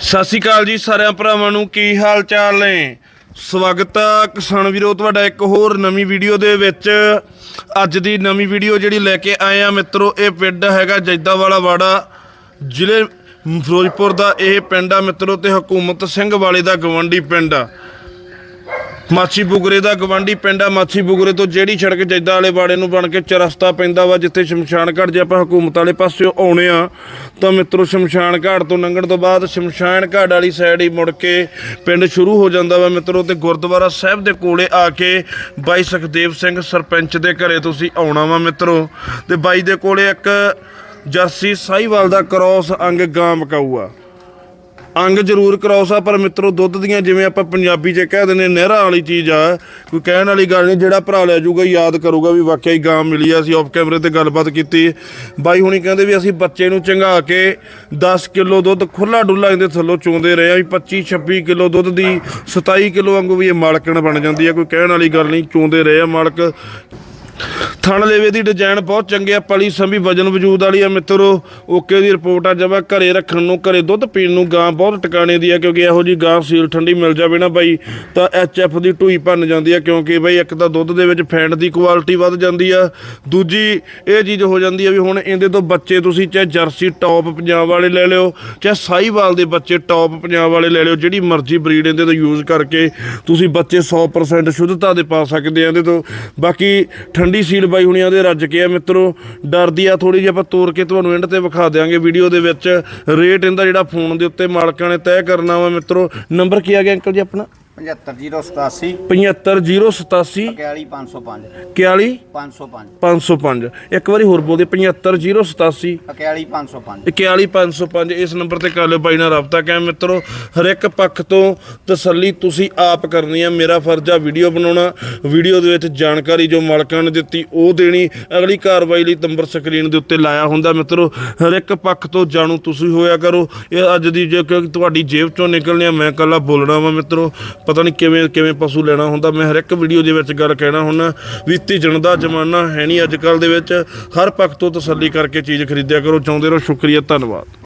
ਸਤਿ ਸ਼੍ਰੀ ਅਕਾਲ ਜੀ ਸਾਰਿਆਂ ਭਰਾਵਾਂ ਨੂੰ, ਕੀ ਹਾਲ ਚਾਲ ਨੇ? ਸਵਾਗਤ ਆ ਕਿਸਾਨ ਵੀਰੋ, ਤੁਹਾਡਾ ਇੱਕ ਹੋਰ ਨਵੀਂ ਵੀਡੀਓ ਦੇ ਵਿੱਚ। ਅੱਜ ਦੀ ਨਵੀਂ ਵੀਡੀਓ ਜਿਹੜੀ ਲੈ ਕੇ ਆਏ ਆ ਮਿੱਤਰੋ, ਇਹ ਪਿੰਡ ਹੈਗਾ ਜੈਦਾਵਾਲਾ ਵਾੜਾ ਜ਼ਿਲ੍ਹੇ ਫਿਰੋਜ਼ਪੁਰ ਦਾ ਇਹ ਪਿੰਡ ਆ ਮਿੱਤਰੋ, ਤੇ ਹਕੂਮਤ ਸਿੰਘ ਵਾਲੇ ਦਾ ਗਵੰਡੀ ਪਿੰਡ ਆ। ਮਾਛੀ ਬੁਗਰੇ ਦਾ ਗਵਾਂਡੀ ਪਿੰਡ ਆ। ਮਾਛੀ ਬੁਗਰੇ ਤੋਂ ਜਿਹੜੀ ਸੜਕ ਜੈਦਾ ਵਾਲੇ ਬਾੜੇ ਨੂੰ ਬਣ ਕੇ ਚਰਸਤਾ ਪੈਂਦਾ ਵਾ, ਜਿੱਥੇ ਸ਼ਮਸ਼ਾਨ ਘਾਟ ਜੇ ਆਪਾਂ ਹਕੂਮਤ ਵਾਲੇ ਪਾਸਿਓਂ ਆਉਣੇ ਆ, ਤਾਂ ਮਿੱਤਰੋ ਸ਼ਮਸ਼ਾਨ ਘਾਟ ਤੋਂ ਲੰਘਣ ਤੋਂ ਬਾਅਦ ਸ਼ਮਸ਼ਾਨ ਘਾਟ ਵਾਲੀ ਸਾਈਡ ਹੀ ਮੁੜ ਕੇ ਪਿੰਡ ਸ਼ੁਰੂ ਹੋ ਜਾਂਦਾ ਵਾ ਮਿੱਤਰੋ ਤੇ ਗੁਰਦੁਆਰਾ ਸਾਹਿਬ ਦੇ ਕੋਲੇ ਆ ਕੇ ਬਾਈ ਸੁਖਦੇਵ ਸਿੰਘ ਸਰਪੰਚ ਦੇ ਘਰੇ ਤੁਸੀਂ ਆਉਣਾ ਵਾ ਮਿੱਤਰੋ ਤੇ ਬਾਈ ਦੇ ਕੋਲੇ ਇੱਕ ਜਰਸੀ ਸਾਈਵਾਲ ਦਾ ਕ੍ਰੋਸ ਅੰਗ ਗਾਂ ਮਕਾਊ ਆ। ਅੰਗ ਜ਼ਰੂਰ ਕ੍ਰੋਸ ਆ ਪਰ ਮਿੱਤਰੋ, ਦੁੱਧ ਦੀਆਂ ਜਿਵੇਂ ਆਪਾਂ ਪੰਜਾਬੀ 'ਚ ਕਹਿ ਦਿੰਦੇ ਨਹਿਰਾਂ ਵਾਲੀ ਚੀਜ਼ ਆ, ਕੋਈ ਕਹਿਣ ਵਾਲੀ ਗੱਲ ਨਹੀਂ, ਜਿਹੜਾ ਭਰਾ ਲੈ ਜਾਊਗਾ, ਯਾਦ ਕਰੂਗਾ ਵੀ ਵਾਕਿਆ ਹੀ ਗਾਂ ਮਿਲੀ ਆ, ਅਸੀਂ ਆਫ ਕੈਮਰੇ ਤੇ ਗੱਲਬਾਤ ਕੀਤੀ। ਬਾਈ ਹੁਣੀ ਕਹਿੰਦੇ ਵੀ ਅਸੀਂ ਬੱਚੇ ਨੂੰ ਚੰਗਾ ਕੇ 10 ਕਿਲੋ ਦੁੱਧ ਖੁੱਲਾ ਡੁੱਲਾ ਇਹਦੇ ਥੱਲੋਂ ਚੋਂਦੇ ਰਹੇ ਆ ਵੀ 25 26 ਕਿਲੋ ਦੁੱਧ ਦੀ 27 ਕਿਲੋ ਵਾਂਗੂ ਵੀ ਇਹ ਮਾਲਕਣ ਬਣ ਜਾਂਦੀ ਆ, ਕੋਈ ਕਹਿਣ ਵਾਲੀ ਗੱਲ ਨਹੀਂ, ਚੋਂਦੇ ਰਹੇ ਆ ਮਾਲਕ। ਥਣ ਲੇਵੇ ਦੀ ਡਿਜ਼ਾਈਨ ਬਹੁਤ ਚੰਗੇ ਆ, ਪਲੀ ਸੰਭੀ ਵਜਨ ਵਜੂਦ ਵਾਲੀ ਆ ਮਿੱਤਰੋ। ਓਕੇ ਦੀ ਰਿਪੋਰਟ ਆ ਜਵਾ ਘਰੇ ਰੱਖਣ ਨੂੰ, ਘਰੇ ਦੁੱਧ ਪੀਣ ਨੂੰ ਗਾਂ ਬਹੁਤ ਟਿਕਾਣੇ ਦੀ ਆ, ਕਿਉਂਕਿ ਇਹੋ ਜੀ ਗਾਂ ਸੀਲ ਠੰਡੀ ਮਿਲ ਜਾਵੇ ਨਾ ਬਾਈ, ਤਾਂ ਐਫ ਦੀ ਢੂਈ ਭੰਨ ਜਾਂਦੀ ਆ, ਕਿਉਂਕਿ ਬਾਈ ਇੱਕ ਤਾਂ ਦੁੱਧ ਦੇ ਵਿੱਚ ਫੈਂਟ ਦੀ ਕੁਆਲਿਟੀ ਵੱਧ ਜਾਂਦੀ ਆ। ਦੂਜੀ ਇਹ ਚੀਜ਼ ਹੋ ਜਾਂਦੀ ਆ ਵੀ ਹੁਣ ਇਹਦੇ ਤੋਂ ਬੱਚੇ ਤੁਸੀਂ ਚਾਹੇ ਜਰਸੀ ਟੌਪ ਪੰਜਾਬ ਵਾਲੇ ਲੈ ਲਿਓ, ਚਾਹੇ ਸਾਈਵਾਲ ਦੇ ਬੱਚੇ ਟੌਪ ਪੰਜਾਬ ਵਾਲੇ ਲੈ ਲਿਓ, ਜਿਹੜੀ ਮਰਜ਼ੀ ਬਰੀਡ ਇਹਦੇ ਤੋਂ ਯੂਜ਼ ਕਰਕੇ ਤੁਸੀਂ ਬੱਚੇ 100% ਸ਼ੁੱਧਤਾ ਦੇ ਪਾ ਸਕਦੇ ਆ ਇਹਦੇ ਤੋਂ। ਬਾਕੀ ਠੰਡੀ ਸੀਲ ਬਾਈ ਹੁਣੀਆਂ ਦੇ ਰੱਜ ਕੇ ਆ ਮਿੱਤਰੋ। ਡਰਦੀ ਆ ਥੋੜੀ ਜਿਹੀ, ਆਪਾਂ ਤੋੜ ਕੇ ਤੁਹਾਨੂੰ ਐਂਡ ਤੇ ਵਿਖਾ ਦਿਆਂਗੇ ਵੀਡੀਓ ਦੇ ਵਿੱਚ। ਰੇਟ ਇਹਦਾ ਜਿਹੜਾ ਫੋਨ ਦੇ ਉੱਤੇ ਮਾਲਕਾਂ ਨੇ ਤੈਅ ਕਰਨਾ ਵਾ ਮਿੱਤਰੋ। ਨੰਬਰ ਕੀ ਆ ਗਿਆ ਅੰਕਲ ਜੀ ਆਪਣਾ? 75087 75087 41505 41 505 505 ਇੱਕ ਵਾਰੀ ਹੋਰ ਬੋਲਦੇ 75087 41505 41505 ਇਸ ਨੰਬਰ ਤੇ ਕਰ ਲਿਓ ਬਾਈ ਨਾਲ ਰابطਾ ਕਾਇਮ। ਮਿੱਤਰੋ ਹਰ ਇੱਕ ਪੱਖ ਤੋਂ ਤਸੱਲੀ ਤੁਸੀਂ ਆਪ ਕਰਨੀ ਆ ਮੇਰਾ ਫਰਜ਼ ਆ ਵੀਡੀਓ ਬਣਾਉਣਾ। ਵੀਡੀਓ ਦੇ ਵਿੱਚ ਜਾਣਕਾਰੀ ਜੋ ਮਾਲਕਾਂ ਨੇ ਦਿੱਤੀ ਉਹ ਦੇਣੀ। ਅਗਲੀ ਕਾਰਵਾਈ ਲਈ ਨੰਬਰ ਸਕਰੀਨ ਦੇ ਉੱਤੇ ਲਾਇਆ ਹੁੰਦਾ। ਮਿੱਤਰੋ ਹਰ ਪੱਖ ਤੋਂ ਜਾਣੂ ਤੁਸੀਂ ਹੋਇਆ ਕਰੋ। ਇਹ ਅੱਜ ਦੀ ਜੇ ਤੁਹਾਡੀ ਜੇਬ ਚੋਂ ਨਿਕਲਨੇ ਮੈਂ ਕੱਲਾ ਬੋਲਣਾ ਵਾ ਮਿੱਤਰੋ। ਪਤਾ ਨਹੀਂ ਕਿਵੇਂ ਕਿਵੇਂ ਪਸ਼ੂ ਲੈਣਾ ਹੁੰਦਾ। ਮੈਂ ਹਰ ਇੱਕ ਵੀਡੀਓ ਦੇ ਵਿੱਚ ਗੱਲ ਕਹਿਣਾ ਹੁੰਦਾ, ਵੀ ਧੀਜਣ ਦਾ ਜ਼ਮਾਨਾ ਹੈ ਨਹੀਂ। ਅੱਜ ਕੱਲ ਦੇ ਵਿੱਚ ਹਰ ਪੱਖ ਤੋਂ ਤਸੱਲੀ ਕਰਕੇ ਚੀਜ਼ ਖਰੀਦਿਆ ਕਰੋ, ਚਾਹੁੰਦੇ ਰਹੋ, ਸ਼ੁਕਰੀਆ, ਧੰਨਵਾਦ।